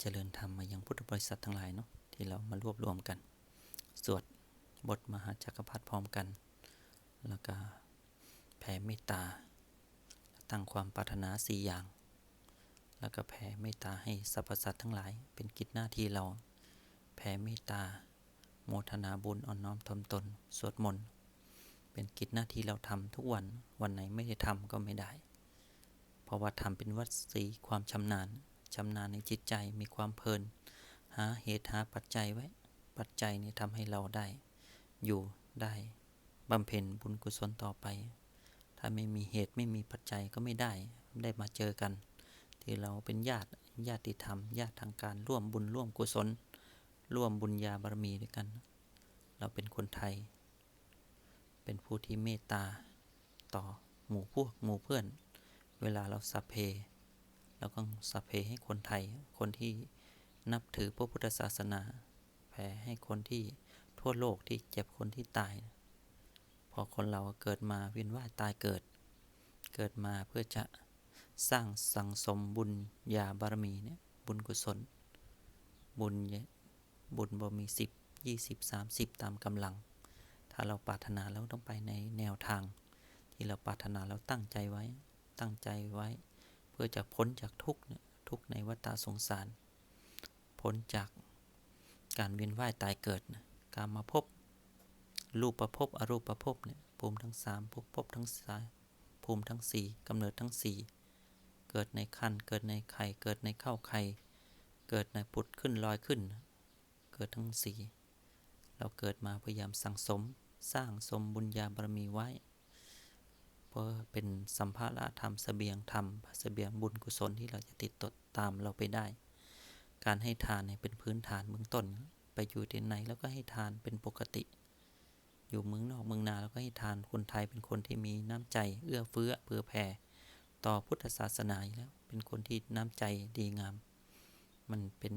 เจริญธรรมมายังพุทธบริษัททั้งหลายเนาะที่เรามารวบรวมกัน สวดบทมหาจักรพรรดิพร้อมกัน แล้วก็แผ่เมตตา ตั้งความปรารถนาสี่อย่าง แล้วก็แผ่เมตตาให้สรรพสัตว์ทั้งหลาย เป็นกิจหน้าที่เรา แผ่เมตตา โมทนาบุญอ่อนน้อมทมตน สวดมนต์ เป็นกิจหน้าที่เราทำทุกวัน วันไหนไม่ได้ทำก็ไม่ได้ เพราะว่าทำเป็นวัดสีความชำนาญ ชำนาญในจิตใจมีความเพลิน หาเหตุหาปัจจัยไว้ ปัจจัยนี้ทำให้เราได้ อยู่ได้บำเพ็ญบุญกุศลต่อไป ถ้าไม่มีเหตุไม่มีปัจจัยก็ไม่ได้ได้มาเจอกัน ที่เราเป็นญาติญาติธรรม ญาติทางการร่วมบุญร่วมกุศล ร่วมบุญญาบารมีด้วยกัน เราเป็นคนไทย เป็นผู้ที่เมตตาต่อหมู่พวกหมู่เพื่อน เวลาเราสัพเพ เราก็สัพเพให้คนไทย คนที่นับถือพระพุทธศาสนา แผ่ให้คนที่ทั่วโลกที่เจ็บคนที่ตาย พอคนเราเกิดมาเวียนว่ายตายเกิด เกิดมาเพื่อจะสร้างสังสมบุญญาบารมีเนี่ยบุญกุศล บุญบุญบ่มีสิบยี่สิบสามสิบตามกำลัง ถ้าเราปรารถนาเราต้องไปในแนวทาง ที่เราปรารถนาเราตั้งใจไว้ ตั้งใจไว้ พื่อจะพ้นจากทุกข์ทุกข์ในวัฏสงสาร พ้นจากการเวียนว่ายตายเกิดนะการมาพบรูปประพบอรูปประพบเนี่ยภูมิทั้งสามภพภพทั้งสายภูมิทั้งสี่กำเนิดทั้งสี่เกิดในคันเกิดในไข่เกิดในข้าวไข่เกิดในปุดขึ้นลอยขึ้น เกิดทั้งสี่เราเกิดมาพยายามสั่งสม สร้างสมบุญญาบารมีไว้ เพื่อเป็นสัมภาระธรรมสเสบียงธรรมสเสบียงบุญกุศลที่เราจะติดตดตามเราไปได้ การให้ทานเนี่ยเป็นพื้นฐานเบื้องต้น ไปอยู่ที่ไหนแล้วก็ให้ทานเป็นปกติ อยู่เมืองนอกเมืองนาแล้วก็ให้ทานคนไทยเป็นคนที่มีน้ำใจเอื้อเฟื้อเผื่อแผ่ต่อพุทธศาสนาแล้วเป็นคนที่น้ำใจดีงาม มันเป็น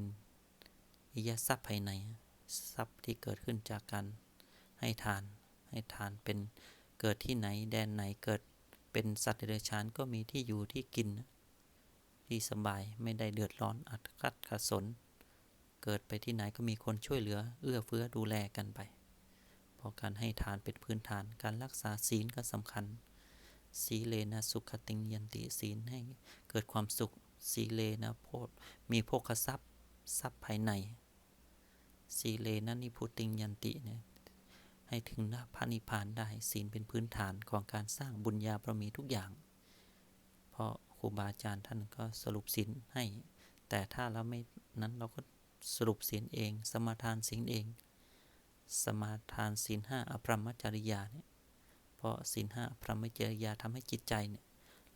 อิยทรัพย์ภายในทรัพย์ที่เกิดขึ้นจากการให้ทาน ให้ทานเป็นเกิดที่ไหนแดนไหนเกิด เป็นสัตว์เดรัจฉานก็มีที่อยู่ที่กิน ที่สบายไม่ได้เดือดร้อนอัดคัดขัดสน เกิดไปที่ไหนก็มีคนช่วยเหลือ เอื้อเฟื้อดูแลกันไป เพราะการให้ทานเป็นพื้นฐานการรักษาศีลก็สำคัญ สีเลนะสุขติงยันติศีลให้เกิดความสุขสีเลนะโพธมีโภคทรัพย์ทรัพย์ภายในสีเลนะนิพุติงยันติเนี่ย ให้ถึงพระนิพพานได้ศีลเป็นพื้นฐานของการสร้างบุญญาบารมีทุกอย่าง เพราะครูบาอาจารย์ท่านก็สรุปศีลให้ แต่ถ้าเราไม่นั้นเราก็สรุปศีลเอง สมาทานศีลเอง สมาทานศีลห้าอภรรมจริยาเนี่ยเพราะศีลห้าอภรรมจริยาทำให้จิตใจเนี่ย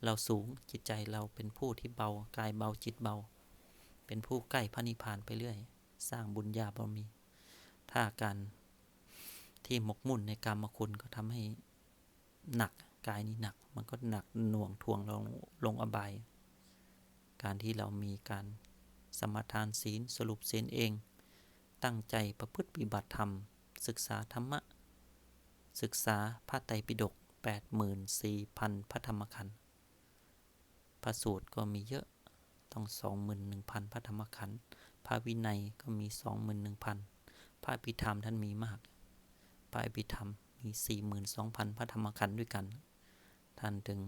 เราสูงจิตใจเราเป็นผู้ที่เบากายเบาจิตเบา เป็นผู้ใกล้พระนิพพานไปเรื่อย สร้างบุญญาบารมี ถ้าการ ที่หมกมุ่นในกรรมคุณก็ทำให้หนักกายนี้หนัก มันก็หนักหน่วงทวงเราลงอบาย การที่เรามีการสมทานศีลสรุปศีลเอง ตั้งใจประพฤติปฏิบัติธรรม ศึกษาธรรมะ ศึกษาพระไตรปิฎก84,000 พระธรรมขันธ์พระสูตรก็มีเยอะต้อง 21,000 พระธรรมขันธ์พระวินัยก็มี 21,000 พระพิธรรมท่านมีมาก พระอภิธรรม มี 42,000 พระธรรมขันธ์ด้วยกัน ท่านถึง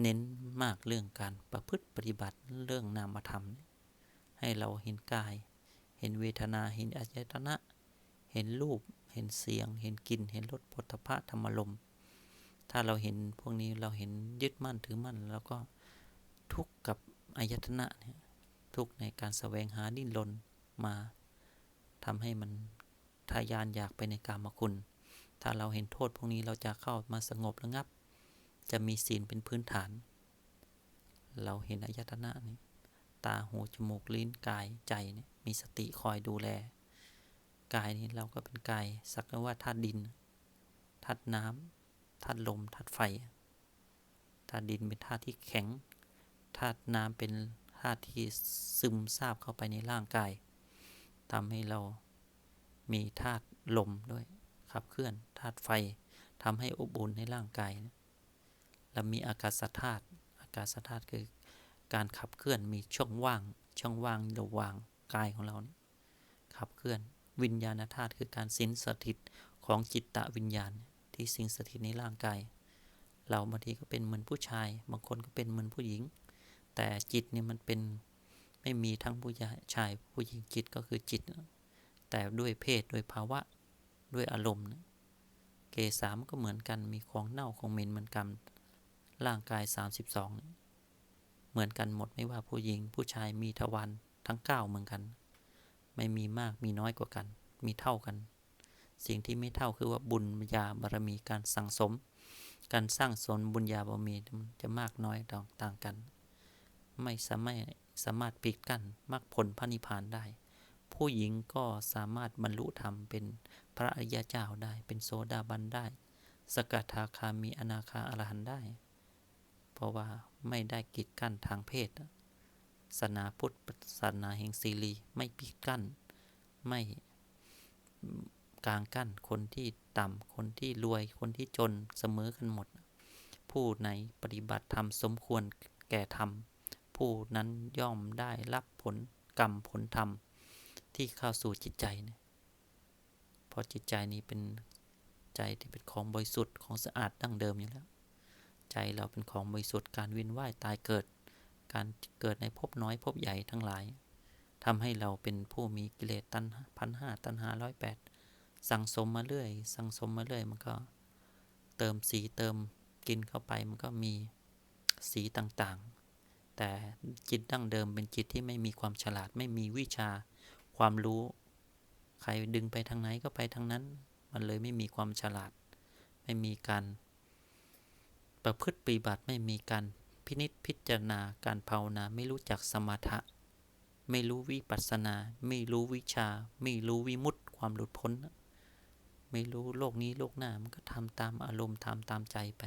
เน้นมากเรื่องการประพฤติปฏิบัติเรื่องนามธรรม ให้เราเห็นกาย เห็นเวทนาเห็นอายตนะ เห็นรูป เห็นเสียง เห็นกลิ่น เห็นรสปุถะธรรมลม ถ้าเราเห็นพวกนี้เราเห็นยึดมั่นถือมั่น แล้วก็ทุกข์กับอายตนะเนี่ยทุกข์ในการแสวงหาดิ้นรนมาทำให้มัน ทายานอยากไปในกามคุณ ถ้าเราเห็นโทษพวกนี้เราจะเข้ามาสงบระงับ จะมีศีลเป็นพื้นฐาน เราเห็นอายตนะนี่ตาหูจมูกลิ้นกายใจเนี่ยมีสติคอยดูแล กายนี้เราก็เป็นกายสักว่าธาตุดินธาตุน้ำธาตุลมธาตุไฟธาตุดินเป็นธาตุที่แข็งธาตุน้ำเป็นธาตุที่ซึมซาบเข้าไปในร่างกายทำให้เรา มีธาตุลมด้วยขับเคลื่อนธาตุไฟทำให้อบอุ่นในร่างกายนะแล้วมีอากาศธาตุอากาศธาตุคือการขับเคลื่อนมีช่องว่าง ช่องว่างระหว่างกายของเราเนี่ยขับเคลื่อนวิญญาณธาตุคือการสิงสถิตของจิตตะวิญญาณ ที่สิงสถิตในร่างกาย เราบางทีก็เป็นเหมือนผู้ชาย บางคนก็เป็นเหมือนผู้หญิง แต่จิตเนี่ยมันเป็นไม่มีทั้งผู้ชายผู้หญิงจิตก็คือจิต แต่ด้วยเพศด้วยภาวะด้วยอารมณ์นะเกสามก็เหมือนกันมีของเน่าของเหม็นเหมือนกัน ร่างกาย 32เหมือนกันหมดไม่ว่าผู้หญิงผู้ชายมีทวารทั้ง 9 เหมือนกัน ไม่มีมากมีน้อยกว่ากัน มีเท่ากัน สิ่งที่ไม่เท่าคือว่าบุญญาบารมีการสั่งสม การสร้างสนบุญญาบารมีจะมากน้อยต่างกัน ไม่สามารถสามารถปิดกั้นมรรคผลพระนิพพานได้ ผู้หญิงก็สามารถบรรลุธรรมเป็นพระอริยเจ้าได้ เป็นโสดาบันได้ สกทาคามีอนาคาอรหันได้ เพราะว่าไม่ได้กีดกั้นทางเพศศาสนาพุทธศาสนาแห่งซีรีไม่ปิดกั้น ไม่กลางกั้นคนที่ต่ำคนที่รวยคนที่จนเสมอกันหมด ผู้ไหนปฏิบัติธรรมสมควรแก่ธรรม ผู้นั้นย่อมได้รับผลกรรมผลธรรม ที่เข้าสู่จิตใจเนี่ยเพราะจิตใจนี้เป็นใจที่เป็นของบริสุทธิ์ของสะอาดดั้งเดิมอยู่แล้ว ใจเราเป็นของบริสุทธิ์การวินว่ายตายเกิด การเกิดในภพน้อยภพใหญ่ทั้งหลายทำให้เราเป็นผู้มีกิเลสตัณหาพันห้าตัณหาร้อยแปดสั่งสมมาเรื่อย สั่งสมมาเรื่อยมันก็ เติมสีเติมกินเข้าไปมันก็มีสีต่างๆ แต่จิตดั้งเดิมเป็นจิตที่ไม่มีความฉลาดไม่มีวิชา ความรู้ ใครดึงไปทางไหนก็ไปทางนั้น มันเลยไม่มีความฉลาด ไม่มีการ ประพฤติปฏิบัติไม่มีการพินิษพิจารณาการภาวนาไม่รู้จักสมถะ ไม่รู้วิปัสสนา ไม่รู้วิชา ไม่รู้วิมุตติความหลุดพ้น ไม่รู้โลกนี้โลกหน้ามันก็ทำตามอารมณ์ทำตามใจไป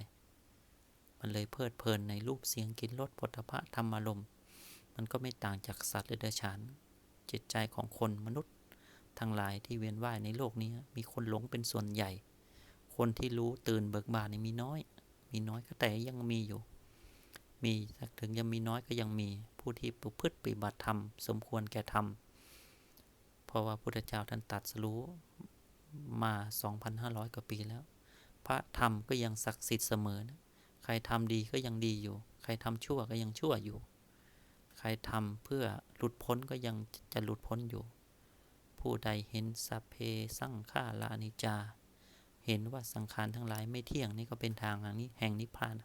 มันเลยเพลิดเพลินในรูปเสียงกลิ่นรสผลิภัณฑ์ธรรมอารมณ์มันก็ไม่ต่างจากสัตว์เดรัจฉาน จิตใจของคนมนุษย์ ทั้งหลายที่เวียนว่ายในโลกนี้มีคนหลงเป็นส่วนใหญ่ คนที่รู้ตื่นเบิกบานนี่มีน้อย มีน้อยก็แต่ยังมีอยู่ มีถึงยังมีน้อยก็ยังมีผู้ที่ประพฤติปฏิบัติธรรมสมควรแก่ธรรมเพราะว่าพุทธเจ้าท่านตัดสู้มา 2,500 กว่าปีแล้ว พระธรรมก็ยังศักดิ์สิทธิ์เสมอนะใครทำดีก็ยังดีอยู่ ใครทำชั่วก็ยังชั่วอยู่ ใครทำเพื่อหลุดพ้นก็ยังจะหลุดพ้นอยู่ ผู้ใดเห็นสัพเพสังขารานิจา เห็นว่าสังขารทั้งหลายไม่เที่ยงนี่ก็เป็นทางนี้แห่งนิพพาน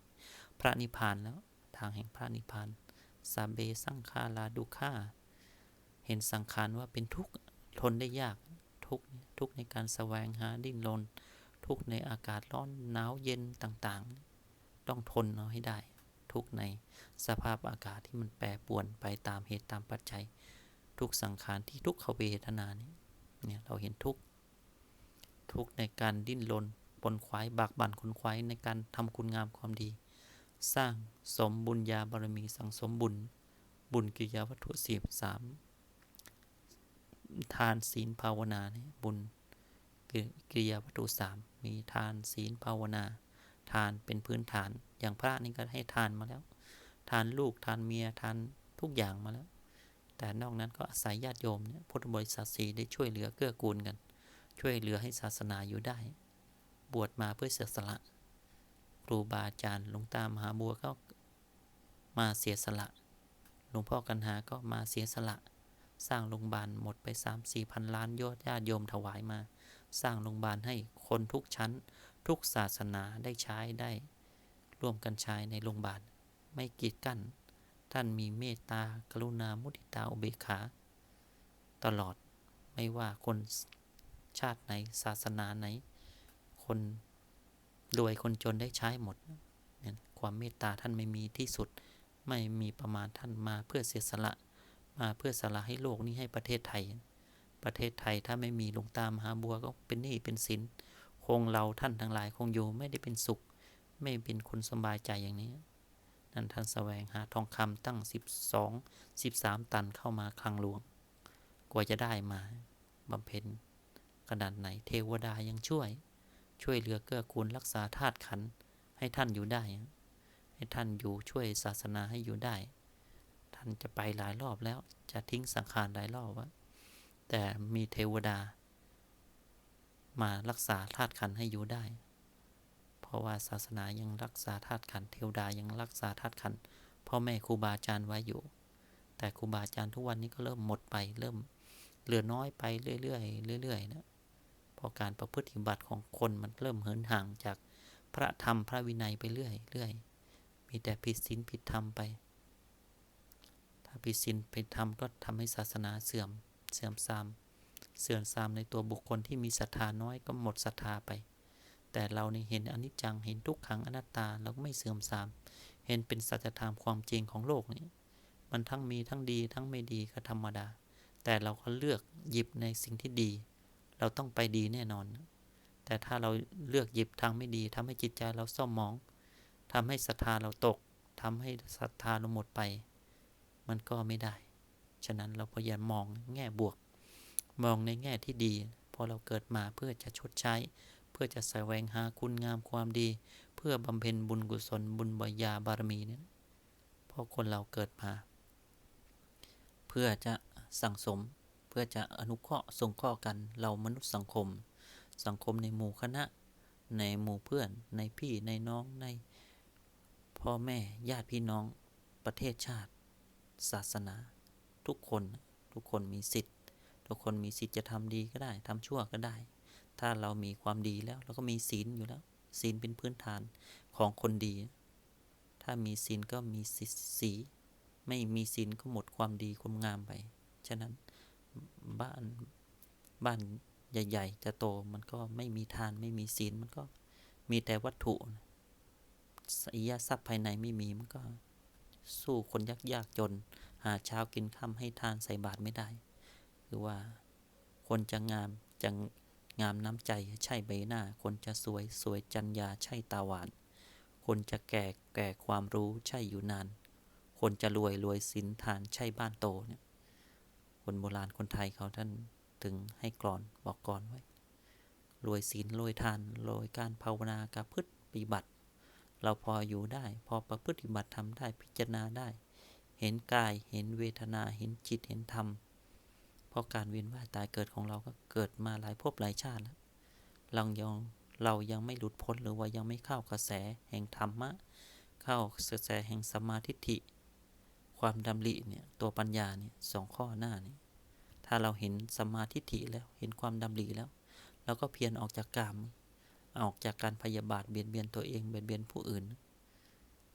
พระนิพพานแล้วทางแห่งพระนิพพานสัพเพสังขาราดุขาเห็นสังขารว่าเป็นทุกข์ทนได้ยากทุกทุกในการแสวงหาดิ้นรนทุกในอากาศร้อนหนาวเย็นต่างๆ ต้องทนเอาให้ได้ ทุกในสภาพอากาศที่มันแปรปรวนไปตามเหตุตามปัจจัย ทุกสังขารที่ทุกขเวทนานี้เนี่ยเราเห็นทุกทุกในการดิ้นรนปนควายบากบั่นคนควายในการทำคุณงามความดี สร้างสมบุญญาบารมีสังสมบุญ บุญกิยาวัตถุสีสามทานศีลภาวนาเนี่ยบุญกิริยาวัตถุสามมีทานศีลภาวนา ทานเป็นพื้นฐาน อย่างพระนี่ก็ให้ทานมาแล้ว ทานลูกทานเมียทานทุกอย่างมาแล้ว แต่นอกนั้นก็อาศัยญาติโยมเนี่ยพุทธบริษัทสีได้ช่วยเหลือเกื้อกูลกัน ช่วยเหลือให้ศาสนาอยู่ได้ บวชมาเพื่อเสียสละครูบาอาจารย์หลวงตามหาบัวก็มาเสียสละ หลวงพ่อกันหาก็มาเสียสละ สร้างโรงพยาบาลหมดไป 3 4พันล้านยอดญาติโยมถวายมา สร้างโรงพยาบาลให้คนทุกชั้น ทุกศาสนาได้ใช้ได้ ร่วมกันใช้ในโรงพยาบาล ไม่กีดกั้น ท่านมีเมตตากรุณามุทิตาอุเบกขา ตลอดไม่ว่าคนชาติไหน ศาสนาไหน คนรวยคนจนได้ใช้หมด ความเมตตาท่านไม่มีที่สุด ไม่มีประมาณท่านมาเพื่อเสียสละ มาเพื่อสละให้โลกนี้ให้ประเทศไทย ประเทศไทยถ้าไม่มีหลวงตามหาบัวก็เป็นหนี้เป็นสินคงเราท่านทั้งหลายคงอยู่ไม่ได้เป็นสุข ไม่เป็นคนสบายใจอย่างนี้ นั่นท่านแสวงหาทองคำตั้ง 12 13 ตันเข้ามาคลังหลวง กว่าจะได้มาบำเพ็ญขนาดไหนเทวดายังช่วย ช่วยเหลือเกื้อกูลรักษาธาตุขันให้ท่านอยู่ได้ ให้ท่านอยู่ช่วยศาสนาให้อยู่ได้ ท่านจะไปหลายรอบแล้วจะทิ้งสังขารหลายรอบว่าแต่มีเทวดา มารักษาธาตุขันให้อยู่ได้ เพราะว่าศาสนายังรักษาธาตุขันธ์เทวดายังรักษาธาตุขันธ์พ่อแม่ครูบาอาจารย์ไว้อยู่ แต่ครูบาอาจารย์ทุกวันนี้ก็เริ่มหมดไปเริ่มเหลือน้อยไปเรื่อยๆเรื่อยๆนะเพราะการประพฤติบัติของคนมันเริ่มเหินห่างจากพระธรรมพระวินัยไปเรื่อยเรื่อยมีแต่ผิดศีลผิดธรรมไป ถ้าผิดศีลผิดธรรมก็ทำให้ศาสนาเสื่อมเสื่อมทราม เสื่อมทรามในตัวบุคคลที่มีศรัทธาน้อยก็หมดศรัทธาไป แต่เราเนี่เห็นอนิจจังเห็นทุกขังอนัตตาเราก็ไม่เสื่อมทราม เห็นเป็นสัจธรรมความจริงของโลกนี้ มันทั้งมีทั้งดีทั้งไม่ดีก็ธรรมดา แต่เราก็เลือกหยิบในสิ่งที่ดี เราต้องไปดีแน่นอน แต่ถ้าเราเลือกหยิบทางไม่ดีทำให้จิตใจเราเศร้าหมองทำให้ศรัทธาเราตกทำให้ศรัทธาเราหมดไป มันก็ไม่ได้ ฉะนั้นเราพยายามมองแง่บวก มองในแง่ที่ดีพอเราเกิดมาเพื่อจะชดใช้ พื่อจะแสวงหาคุณงามความดี เพื่อบำเพ็ญบุญกุศลบุญบญาบารมีเนี่ยพราะคนเราเกิดมา เพื่อจะสั่งสม เพื่อจะอนุเคราะห์ส่งข้อกันเรามนุษย์สังคม สังคมในหมู่คณะ ในหมู่เพื่อน ในพี่ในน้องในพ่อแม่ญาติพี่น้องประเทศชาติ ศาสนา ทุกคนทุกคนมีสิทธิ์ ทุกคนมีสิทธิ์จะทำดีก็ได้ทำชั่วก็ได้ ถ้าเรามีความดีแล้ว เราก็มีศีลอยู่แล้ว ศีลเป็นพื้นฐานของคนดี ถ้ามีศีลก็มีสี ไม่มีศีลก็หมดความดีความงามไป ฉะนั้นบ้านบ้านใหญ่ ๆ จะโตมันก็ไม่มีทานไม่มีศีลมันก็มีแต่วัตถุอิยาทรัพย์ภายในไม่มีมันก็ สู้คนยากยากจน หาเช้ากินค่ำให้ทานใส่บาตรไม่ได้ คือว่าคนจะงามจะ งามน้ำใจใช่ใบหน้า คนจะสวยสวยจัญญาใช่ตาหวาน คนจะแก่แก่ความรู้ใช่อยู่นาน คนจะรวยรวยสินทานใช่บ้านโตเนี่ย คนโบราณคนไทยเขาท่านถึงให้กรอนบอกก่อนไว้ รวยศีลรวยทานรวยการภาวนากระพฤติปฏิบัติ เราพออยู่ได้ พอประพฤติบัติทำได้พิจารณาได้ เห็นกายเห็นเวทนาเห็นจิตเห็นธรรม ราะการเวียนว่ายตายเกิดของเราก็เกิดมาหลายภพหลายชาติแล้วเรายังเรายังไม่หลุดพ้นหรือว่ายังไม่เข้ากระแสแห่งธรรมะ เข้ากระแสแห่งสมาธิิความดำริเนี่ยตัวปัญญาเนี่ยสองข้อหน้านี่ถ้าเราเห็นสมาธิิแล้วเห็นความดำริแล้วเราก็เพียรออกจากกาม ออกจากการพยาบาทเบียดเบียนตัวเองเบียดเบียนผู้อื่น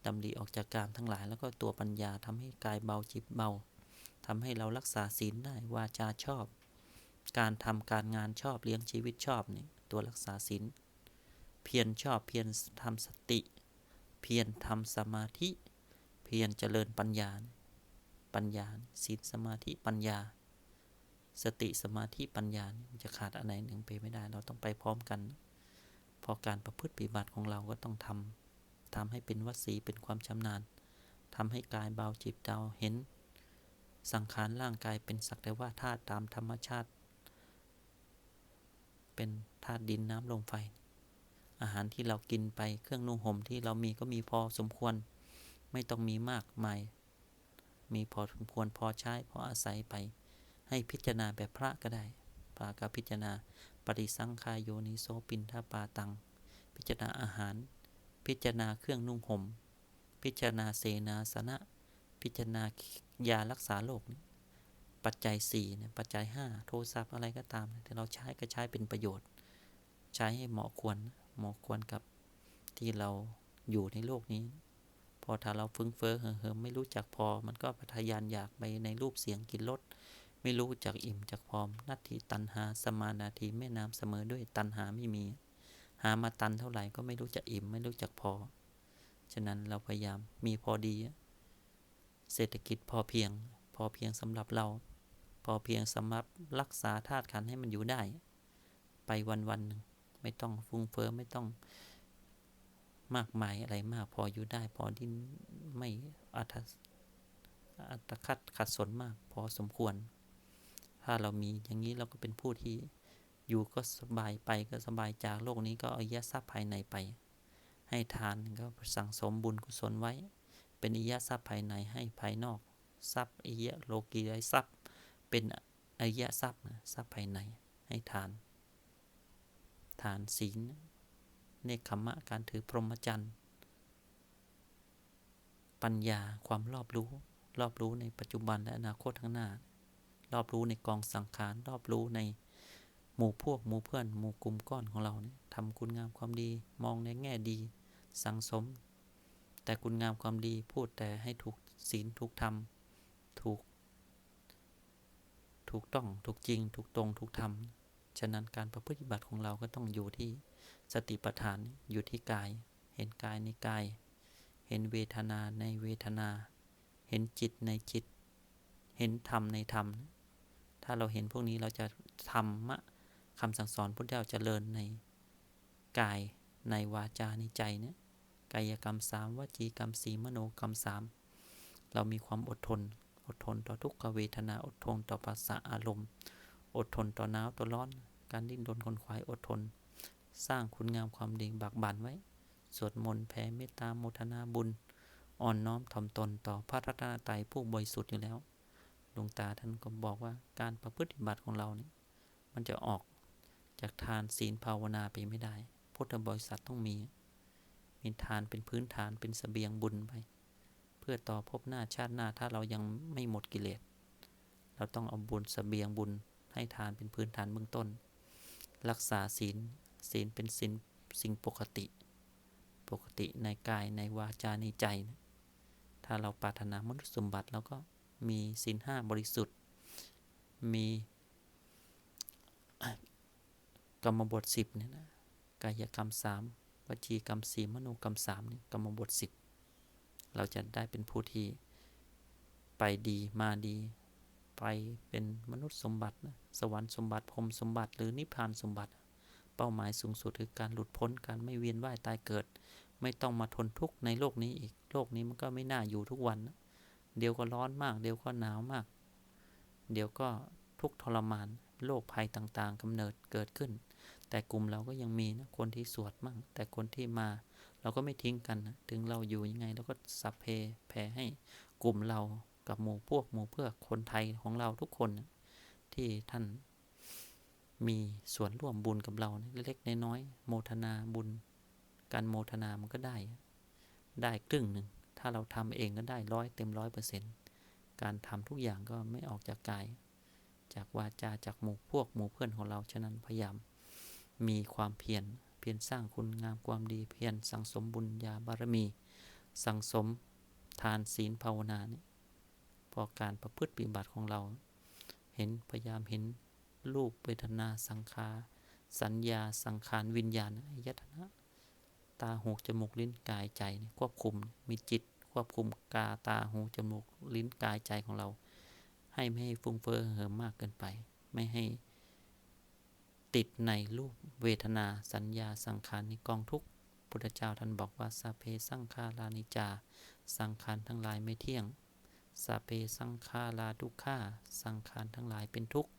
ดำริออกจากการทั้งหลายแล้วก็ตัวปัญญาทำให้กายเบาจิตเบา ทำให้เรารักษาศีลได้วาจาชอบ การทำการงานชอบเลี้ยงชีวิตชอบนี่ตัวรักษาศีลเพียรชอบเพียรทำสติ เพียรทำสมาธิ เพียรเจริญปัญญา ปัญญาศีลสมาธิปัญญา สติสมาธิปัญญาจะขาดอะไรหนึ่งไปไม่ได้ เราต้องไปพร้อมกัน พอการประพฤติปฏิบัติของเราก็ต้องทำทำให้เป็นวสีเป็นความชำนาญทำให้กายเบาจิตเบาเห็น สังขารร่างกายเป็นสักแต่ว่าธาตุตามธรรมชาติ เป็นธาตุดินน้ำลมไฟ อาหารที่เรากินไปเครื่องนุ่งห่มที่เรามีก็มีพอสมควร ไม่ต้องมีมากมาย มีพอสมควรพอใช้พออาศัยไป ให้พิจารณาแบบพระก็ได้พระก็พิจารณาปฏิสังขายโยนิโสปินทปาตัง พิจารณาอาหาร พิจารณาเครื่องนุ่งห่ม พิจารณาเสนาสนะ พิจารณา ยารักษาโรคปัจจัย4เนี่ยปัจจัย 5 โทรศัพท์อะไรก็ตามที่เราใช้ก็ใช้เป็นประโยชน์ ใช้ให้เหมาะควรเหมาะควรกับที่เราอยู่ในโลกนี้ พอถ้าเราฟึ้งเฟ้อเหิมไม่รู้จักพอ มันก็พัทยานอยากไปในรูปเสียงกินรสไม่รู้จักอิ่มจักพร้อมนาทีตันหาสมานาทีแม่น้ำเสมอด้วยตันหาไม่มี หามาตันเท่าไหร่ก็ไม่รู้จักอิ่มไม่รู้จักพอ ฉะนั้นเราพยายามมีพอดี เศรษฐกิจพอเพียง พอเพียงสำหรับเรา พอเพียงสำหรับรักษาธาตุขันให้มันอยู่ได้ ไปวันวันหนึ่งไม่ต้องฟุ้งเฟ้อไม่ต้องมากมายอะไรมาก พออยู่ได้พอที่ไม่อัตอัตคัดขัดสนมากพอสมควร ถ้าเรามีอย่างนี้เราก็เป็นผู้ที่อยู่ก็สบายไปก็สบายจากโลกนี้ก็เอายะทรัพย์ภายในไป ให้ทานก็สั่งสมบุญกุศลไว้ เป็นอิยะทรัพย์ภายในให้ภายนอก ทรัพย์อิยโลกียทรัพย์เป็นอริยทรัพย์นะทรัพย์ภายในให้ทาน ทานศีลเนคขมะการถือพรหมจรรย์ปัญญาความรอบรู้ รอบรู้ในปัจจุบันและอนาคตข้างหน้า รอบรู้ในกองสังขาร รอบรู้ในหมู่พวกหมู่เพื่อนหมู่กลุ่มก้อนของเราเนี่ยทำคุณงามความดีมองในแง่ดี สังสม แต่คุณงามความดีพูดแต่ให้ถูกศีลถูกธรรม ถูก ถูกต้องถูกจริง ถูกตรงถูกธรรม ฉะนั้นการประพฤติบัติของเราก็ต้องอยู่ที่สติปัฏฐานอยู่ที่กาย เห็นกายในกาย เห็นเวทนาในเวทนา เห็นจิตในจิต เห็นธรรมในธรรม ถ้าเราเห็นพวกนี้เราจะธรรมะคำสั่งสอนพุทธเจ้าเจริญในกายในวาจาในใจเนี่ย กายกรรมสามวจีกรรมสีมโนกรรมสามเรามีความอดทน อดทนต่อทุกขเวทนา อดทนต่อภาษาอารมณ์ อดทนต่อหนาวต่อร้อน การดิ้นรนคนควายอดทน สร้างคุณงามความดีบักบั่นไว้ สวดมนต์แผ่เมตตาโมทนาบุญ อ่อนน้อมถ่อมตนต่อพระรัตนตรัยผู้บริสุทธิ์อยู่แล้ว หลวงตาท่านก็บอกว่าการประพฤติบัติของเราเนี่ยมันจะออกจากทานศีลภาวนาไปไม่ได้ พุทธบริษัทต้องมี มีทานเป็นพื้นฐานเป็นสเสบียงบุญไป เพื่อต่อพบหน้าชาติหน้าถ้าเรายังไม่หมดกิเลส เราต้องเอาบุญสเสบียงบุญให้ทานเป็นพื้นฐานเบื้องต้น รักษาศีลศีลเป็นศีลสิ่งปกติ ปกติในกายในวาจาในใจนะถ้าเราปรารถนามนุษย์สมบัติเราก็มีศีลห้าบริสุทธิ์ มีกรรมบทสิบเนี่ยนะกายกรรมสาม วจีกรรมสี่มโนกรรมสามนี่กรรมบทสิบเราจะได้เป็นผู้ที่ไปดีมาดี ไปเป็นมนุษย์สมบัตินะสวรรค์สมบัติพรมสมบัติหรือนิพพานสมบัติ เป้าหมายสูงสุดคือการหลุดพ้นการไม่เวียนว่ายตายเกิด ไม่ต้องมาทนทุกข์ในโลกนี้อีกโลกนี้มันก็ไม่น่าอยู่ทุกวันนะเดี๋ยวก็ร้อนมาก เดี๋ยวก็หนาวมาก เดี๋ยวก็ทุกทรมานโรคภัยต่างๆกำเนิดเกิดขึ้น แต่กลุ่มเราก็ยังมีนะคนที่สวดมั่ง แต่คนที่มาเราก็ไม่ทิ้งกันนะถึงเราอยู่ยังไงเราก็สัพเพแผ่ให้กลุ่มเรากับหมู่พวกหมู่เพื่อคนไทยของเราทุกคนนะที่ท่านมีส่วนร่วมบุญกับเรานะเล็กๆน้อยๆโมทนาบุญ การโมทนามันก็ได้ ได้ครึ่งหนึ่งถ้าเราทำเองก็ได้ร้อยเต็มร้อยเปอร์เซ็นต์การทำทุกอย่างก็ไม่ออกจากกาย จากวาจาจากหมู่พวกหมู่เพื่อนของเราฉะนั้นพยายาม มีความเพียรเพียรสร้างคุณงามความดีเพียรสังสมบุญญาบารมี สังสมทานศีลภาวนาเนี่ยพอการประพฤติปฏิบัติของเรา เห็นพยายามเห็นรูปเวทนาสังขารสัญญาสังขารวิญญาณอายตนะตาหูจมูกลิ้นกายใจควบคุมมีจิต ควบคุมกาตาหูจมูกลิ้นกายใจของเรา ให้ไม่ให้ฟุ้งเฟ้อเหิมมากเกินไป ไม่ให้ ติดในรูปเวทนาสัญญาสังขารในกองทุกพุทธเจ้าท่านบอกว่าสาเพสังขารานิจา สังขารทั้งหลายไม่เที่ยงสาเพสังขาราทุกขาสังขารทั้งหลายเป็นทุกข์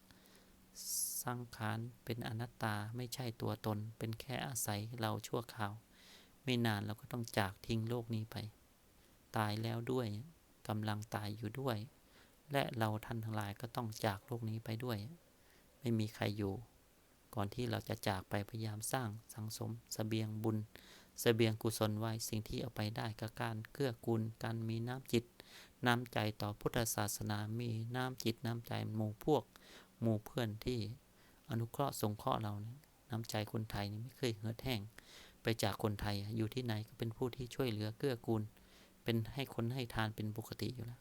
สังขารเป็นอนัตตาไม่ใช่ตัวตน เป็นแค่อาศัยเราชั่วคราว ไม่นานเราก็ต้องจากทิ้งโลกนี้ไป ตายแล้วด้วยกำลังตายอยู่ด้วย และเราท่านทั้งหลายก็ต้องจากโลกนี้ไปด้วย ไม่มีใครอยู่ ก่อนที่เราจะจากไปพยายามสร้างสังสมสเสบียงบุญสเสบียงกุศลไว้สิ่งที่เอาไปได้ก็การเกื้อกูลการมีน้ำจิต น้ำใจต่อพุทธศาสนามีน้ำจิตน้ำใจหมู่พวก หมู่เพื่อนที่อนุเคราะห์สงเคราะห์เราเนี่ยน้ำใจคนไทยนี่ไม่เคยเหือดแห้งไปจากคนไทยอยู่ที่ไหนก็เป็นผู้ที่ช่วยเหลือเกื้อกูล เป็นให้คนให้ทานเป็นปกติอยู่แล้ว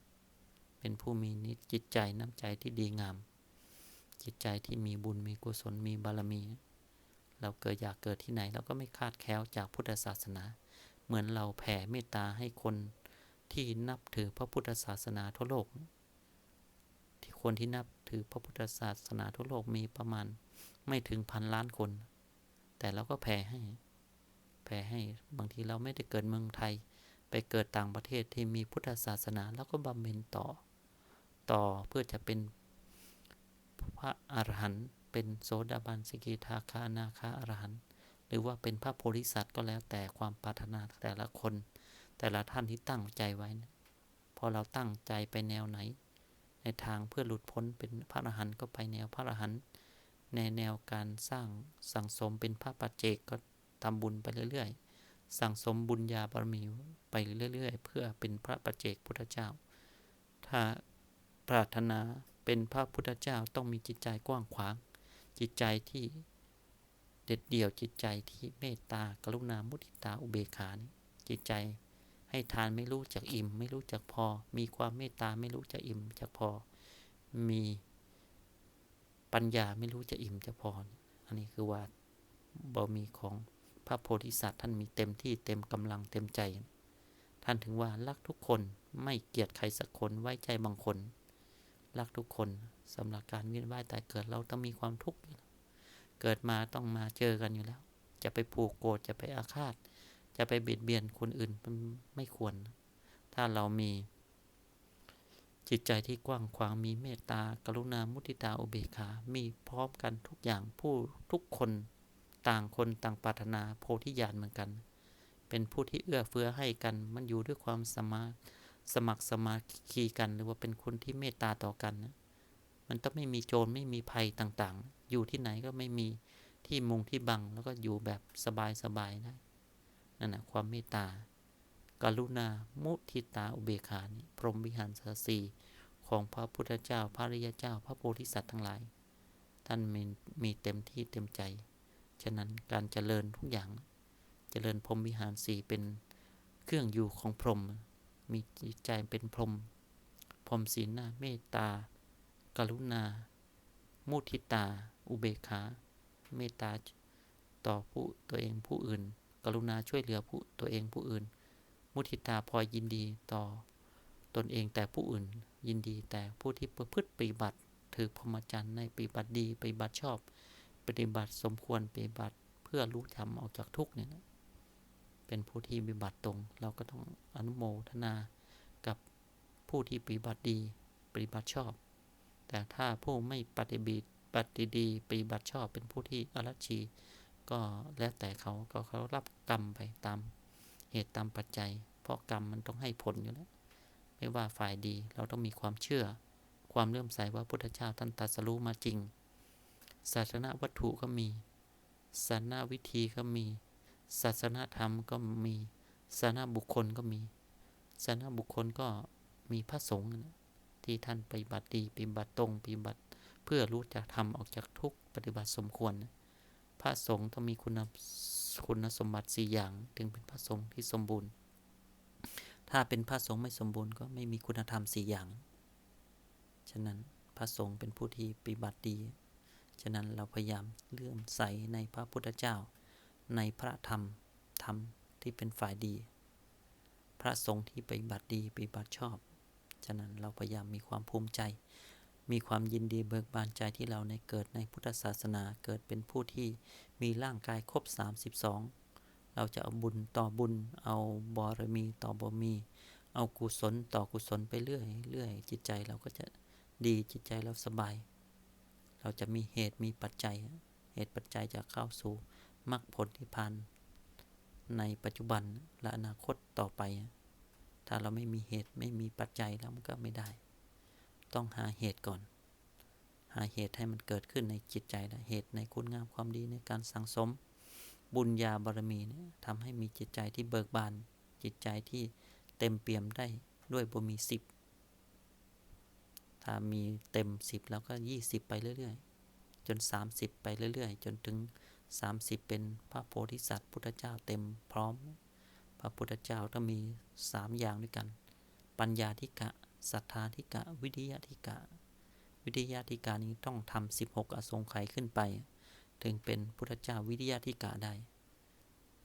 เป็นผู้มีนิจิตใจน้ำใจที่ดีงาม จิตใจที่มีบุญมีกุศลมีบารมี เราเกิดอยากเกิดที่ไหน เราก็ไม่คาดแคล้วจากพุทธศาสนา เหมือนเราแผ่เมตตาให้คนที่นับถือพระพุทธศาสนาทั่วโลก ที่คนที่นับถือพระพุทธศาสนาทั่วโลกมีประมาณไม่ถึงพันล้านคน แต่เราก็แผ่ให้ แผ่ให้บางทีเราไม่ได้เกิดเมืองไทย ไปเกิดต่างประเทศที่มีพุทธศาสนา แล้วก็บำเพ็ญต่อ ต่อเพื่อจะเป็น พระอรหันต์เป็นโสดาบันสกิทาคานาคาอรหันต์หรือว่าเป็นพระโพธิสัตว์ก็แล้วแต่ความปรารถนาแต่ละคน แต่ละท่านที่ตั้งใจไว้นะพอเราตั้งใจไปแนวไหน ในทางเพื่อหลุดพ้นเป็นพระอรหันต์ก็ไปแนวพระอรหันต์ในแนวการสร้างสังสมเป็นพระปัจเจกก็ทำบุญไปเรื่อยๆ สั่งสมบุญญาบารมีไปเรื่อยๆ เพื่อเป็นพระปัจเจกพุทธเจ้า ถ้าปรารถนา เป็นพระพุทธเจ้าต้องมีจิตใจกว้างขวาง จิตใจที่เด็ดเดี่ยวจิตใจที่เมตตากรุณามุทิตาอุเบกขานี่จิตใจให้ทานไม่รู้จักอิ่ม ไม่รู้จักพอ มีความเมตตาไม่รู้จักอิ่มจักพอ มีปัญญาไม่รู้จะอิ่มจะพอ อันนี้คือว่าบามีของพระโพธิสัตว์ท่านมีเต็มที่เต็มกำลังเต็มใจ ท่านถึงว่ารักทุกคนไม่เกลียดใครสักคนไว้ใจบางคน รักทุกคนสำหรับการเวียนว่ายตายเกิดเราต้องมีความทุกข์เกิดมาต้องมาเจอกันอยู่แล้ว จะไปผูกโกรธจะไปอาฆาต จะไปเบียดเบียนคนอื่นมันไม่ควร ถ้าเรามี จิตใจที่กว้างขวางมีเมตตากรุณามุทิตาอุเบกขา มีพร้อมกันทุกอย่างผู้ทุกคนต่างคนต่างปรารถนาโพธิญาณเหมือนกัน เป็นผู้ที่เอื้อเฟื้อให้กันมันอยู่ด้วยความสมา สมัครสมาคีกัน หรือว่าเป็นคนที่เมตตาต่อกันนะมันต้องไม่มีโจรไม่มีภัยต่างๆ อยู่ที่ไหนก็ไม่มีที่มุงที่บังแล้วก็อยู่แบบสบายๆได้นั่นแหะความเมตตากรุณา มุทิตาอุเบกขานี่พรหมวิหารสสีของพระพุทธเจ้า พระริยเจ้า พระโพธิสัตว์ทั้งหลาย ท่านมีมีเต็มที่เต็มใจ ฉะนั้นการเจริญทุกอย่าง เจริญพรหมวิหารสีเป็นเครื่องอยู่ของพรหม มีจิตใจเป็นพรหมพรหมศีลนาเมตตา กรุณา มุทิตา อุเบกขา เมตตาต่อผู้ตัวเองผู้อื่น กรุณาช่วยเหลือผู้ตัวเองผู้อื่น มุทิตาพอยินดีต่อ ตนเองแต่ผู้อื่น ยินดีแต่ผู้ที่ประพฤติปฏิบัติ ถือพรหมจรรย์ในปฏิบัติดีปฏิบัติชอบ ปฏิบัติสมควรปฏิบัติเพื่อรู้ธรรมออกจากทุกข์เนี่ยนะ เป็นผู้ที่ปฏิบัติตรง เราก็ต้องอนุโมทนากับผู้ที่ปฏิบัติดี ปฏิบัติชอบ แต่ถ้าผู้ไม่ปฏิบัติปฏิดีปฏิบัติชอบเป็นผู้ที่อรัชี ก็แล้วแต่เขาก็เขารับกรรมไปตามเหตุตามปัจจัย เพราะกรรมมันต้องให้ผลอยู่แล้วไม่ว่าฝ่ายดีเราต้องมีความเชื่อ ความเลื่อมใสว่าพุทธเจ้าท่านตรัสรู้มาจริงศาสนาวัตถุก็มีศาสนาวิธีก็มี ศาสนาธรรมก็มีศาสนาบุคคลก็มีศาสนาบุคคลก็มีพระสงฆ์ที่ท่านปฏิบัติดีปฏิบัติตรงปฏิบัติเพื่อรู้จักทำออกจากทุกปฏิบัติสมควร พระสงฆ์ต้องมีคุณคุณสมบัติสี่อย่างถึงเป็นพระสงฆ์ที่สมบูรณ์ ถ้าเป็นพระสงฆ์ไม่สมบูรณ์ก็ไม่มีคุณธรรมสี่อย่าง ฉะนั้นพระสงฆ์เป็นผู้ที่ปฏิบัติดี ฉะนั้นเราพยายามเลื่อมใสในพระพุทธเจ้า ในพระธรรม ธรรมที่เป็นฝ่ายดี พระสงฆ์ที่ปฏิบัติดีปฏิบัติชอบ ฉะนั้นเราพยายามมีความภูมิใจ มีความยินดีเบิกบานใจที่เราในเกิดในพุทธศาสนาเกิดเป็นผู้ที่มีร่างกายครบ 32 เราจะเอาบุญต่อบุญ เอาบารมีต่อบารมี เอากุศลต่อกุศลไปเรื่อยเรื่อยจิตใจเราก็จะดีจิตใจเราสบาย เราจะมีเหตุมีปัจจัย เหตุปัจจัยจะเข้าสู่ มรรคผลที่พันในปัจจุบันและอนาคตต่อไป ถ้าเราไม่มีเหตุไม่มีปัจจัยแล้วมันก็ไม่ได้ ต้องหาเหตุก่อน หาเหตุให้มันเกิดขึ้นในจิตใจและเหตุในคุณงามความดีในการสังสม บุญญาบารมีเนี่ยทำให้มีจิตใจที่เบิกบาน จิตใจที่เต็มเปี่ยมได้ด้วยบุญมีสิบถ้ามีเต็มสิบแล้วก็ยี่สิบไปเรื่อยๆ จนสามสิบไปเรื่อยๆ จนถึง สามสิบเป็นพระโพธิสัตว์ พุทธเจ้าเต็มพร้อม พระพุทธเจ้าต้องมีสามอย่างด้วยกัน ปัญญาธิกะศรัทธาธิกะ วิทยาธิกะ วิทยาธิกานี้ต้องทำสิบหกอสงไขยขึ้นไป ถึงเป็นพุทธเจ้าวิทยาธิกาได้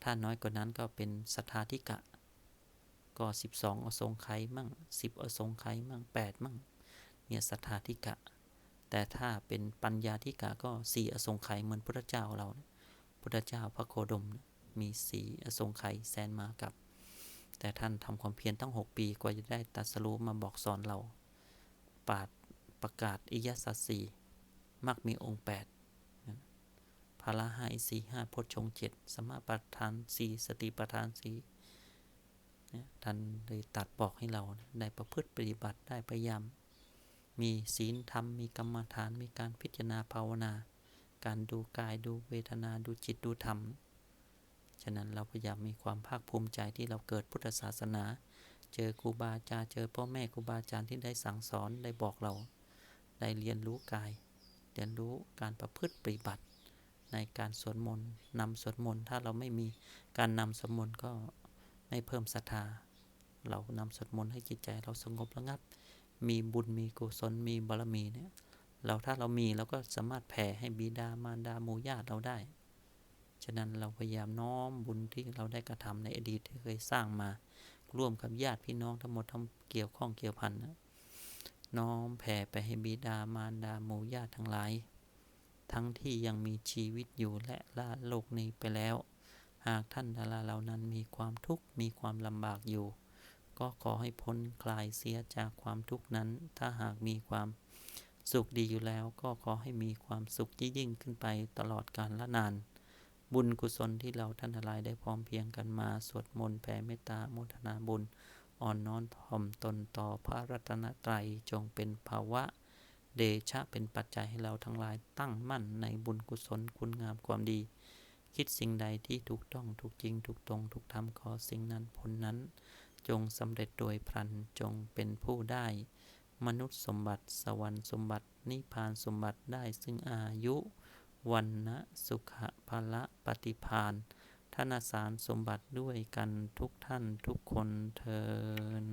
ถ้าน้อยกว่านั้นก็เป็นสัทธาธิกะ ก็สิบสองอสงไขยมั่งสิบอสงไขยมั่งแปดมั่งเนี่ยสัทธาธิกะแต่ถ้าเป็นปัญญาธิกะก็สี่อสงไขยเหมือนพุทธเจ้าเรา พุทธเจ้าพระโคดมมีสีอสงไขยแสนมากับ แต่ท่านทำความเพียรตั้งหกปีกว่าจะได้ตัดสรู้มาบอกสอนเรา ปาดประกาศอิยสัตสีมักมีองค์แปดพาละห้าอิสีห้าพชงเจ็ดสมาประธานสีสติประธานสีท่านเลยตัดบอกให้เราได้ประพฤติปฏิบัติได้พยายามมีศีลธรรมมีกรรมฐานมีการพิจารณาภาวนา การดูกายดูเวทนาดูจิตดูธรรม ฉะนั้นเราพยายามมีความภาคภูมิใจที่เราเกิดพุทธศาสนา เจอครูบาอาจารย์เจอพ่อแม่ครูบาอาจารย์ที่ได้สั่งสอนได้บอกเรา ได้เรียนรู้กาย เรียนรู้การประพฤติปฏิบัติ ในการสวดมนต์นำสวดมนต์ถ้าเราไม่มีการนำสวดมนต์ก็ไม่เพิ่มศรัทธา เรานำสวดมนต์ให้จิตใจเราสงบระงับ มีบุญมีกุศลมีบารมีเนี่ย เราถ้าเรามีเราก็สามารถแผ่ให้บิดามารดาหมู่ญาติเราได้ ฉะนั้นเราพยายามน้อมบุญที่เราได้กระทำในอดีตที่เคยสร้างมา ร่วมกับญาติพี่น้องทั้งหมดทั้งเกี่ยวข้องเกี่ยวพันนะน้อมแผ่ไปให้บิดามารดาหมู่ญาติทั้งหลาย ทั้งที่ยังมีชีวิตอยู่และละโลกนี้ไปแล้ว หากท่านดาราเหล่านั้นมีความทุกข์มีความลำบากอยู่ ก็ขอให้พ้นคลายเสียจากความทุกข์นั้น ถ้าหากมีความ สุขดีอยู่แล้วก็ขอให้มีความสุขยิ่งขึ้นไปตลอดกาลละนาน บุญกุศลที่เราท่านทั้งหลายได้พร้อมเพียงกันมา สวดมนต์แผ่เมตตาโมทนาบุญ อ่อนน้อมถ่อมตนต่อพระรัตนตรัยจงเป็นภาวะ เดชะเป็นปัจจัยให้เราทั้งหลายตั้งมั่นในบุญกุศลคุณงามความดี คิดสิ่งใดที่ถูกต้องถูกจริงถูกตรงถูกทำขอสิ่งนั้นผลนั้น จงสำเร็จโดยพลันจงเป็นผู้ได้ มนุษย์สมบัติ สวรรค์สมบัติ นิพพานสมบัติได้ซึ่งอายุวันนะสุขะภละปฏิพานธนสารสมบัติด้วยกันทุกท่านทุกคนเทิน